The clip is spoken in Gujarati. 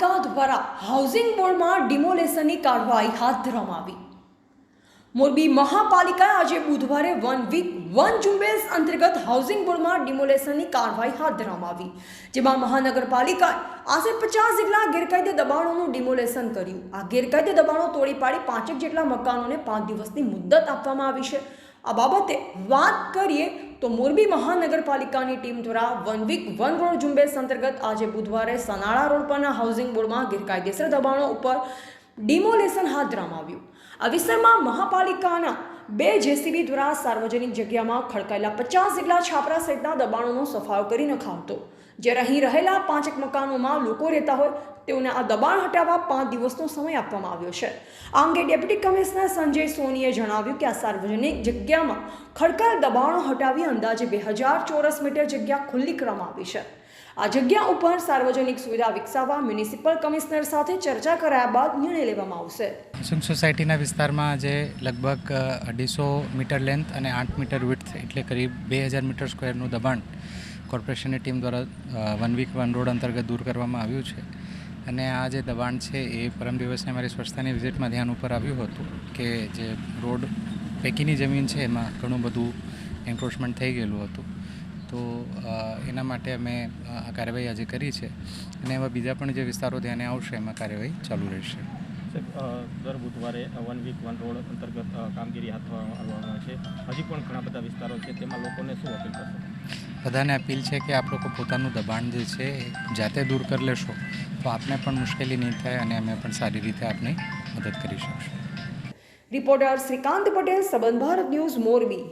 મહાપાલિકા દ્વારા હાઉસિંગ બોર્ડમાં ડિમોલેશનની કાર્યવાહી હાથ ધરવામાં આવી. મોરબી મહાપાલિકાએ આજે બુધવારે વન વીક વન ઝુંબેશ અંતર્ગત હાઉસિંગ બોર્ડમાં ડિમોલેશનની કાર્યવાહી હાથ ધરવામાં આવી, જેમાં મહાનગરપાલિકાએ આશરે પચાસ જેટલા ગેરકાયદે દબાણોનું ડિમોલેશન કર્યું. આ ગેરકાયદે દબાણો તોડી પાડી પાંચેક જેટલા મકાનોને પાંચ દિવસની મુદ્દત આપવામાં આવી છે. આ બાબતે વાત કરીએ તો મોરબી મહાનગરપાલિકાની ટીમ દ્વારા વન વીક વન રોડ ઝુંબેશ અંતર્ગત આજે બુધવારે સનાળા રોડ પરના હાઉસિંગ બોર્ડમાં ગેરકાયદેસર દબાણો ઉપર ડિમોલેશન હાથ ધરવામાં આવ્યું આ વિસ્તારમાં મહાપાલિકાના બે જેસીબી દ્વારા સાર્વજનિક જગ્યામાં ખડકાયેલા પચાસ જેટલા છાપરા સહિતના દબાણોનો સફાયો કરી નખાવતો. જ્યારે અહીં રહેલા પાંચેક મકાનોમાં લોકો રહેતા હોય, તેઓને આ દબાણ હટાવવા પાંચ દિવસનો સમય આપવામાં આવ્યો છે. આ અંગે ડેપ્યુટી કમિશનર સંજય સોનીએ જણાવ્યું કે આ સાર્વજનિક જગ્યામાં ખડકાયેલ દબાણો હટાવી અંદાજે બે હજાર ચોરસ મીટર જગ્યા ખુલ્લી કરવામાં આવી છે. આ જગ્યા ઉપર સાર્વજનિક સુવિધા વિકસાવવા મ્યુનિસિપલ કમિશનર સાથે ચર્ચા કરાયા બાદ નિર્ણય લેવામાં આવશે. સુંગ સોસાયટીના વિસ્તારમાં જે લગભગ અઢીસો મીટર લેન્થ અને આઠ મીટર વિડ્થ એટલે કરીબ બે હજાર મીટર સ્ક્વેરનું દબાણ કોર્પોરેશનની ટીમ દ્વારા વન વીક વન રોડ અંતર્ગત દૂર કરવામાં આવ્યું છે. અને આ જે દબાણ છે એ પરમ દિવસને અમારી સ્વચ્છતાની વિઝિટમાં ધ્યાન ઉપર આવ્યું હતું કે જે રોડ પૈકીની જમીન છે એમાં ઘણું બધું એન્ક્રોચમેન્ટ થઈ ગયેલું હતું. તો એના માટે અમે આ કાર્યવાહી આજે કરી છે અને એવા બીજા પણ જે વિસ્તારો ધ્યાને આવશે એમાં કાર્યવાહી ચાલુ રહેશે. દર બુધવારે વન વીક વન રોડ અંતર્ગત કામગીરી હાથ ધરવામાં આવે છે. હજી પણ ઘણા બધા વિસ્તારો છે તેમાં લોકોને શું અપીલ કરશો? બધાને અપીલ છે કે આપ લોકો પોતાનું દબાણ જે છે એ જાતે દૂર કરી લેશો. તો આપને પણ મુશ્કેલી નહીં થાય અને અમે પણ સારી રીતે આપને મદદ કરી શકશું. રિપોર્ટર શ્રીકાંત પટેલ સંબંધ ભારત ન્યૂઝ મોરબી.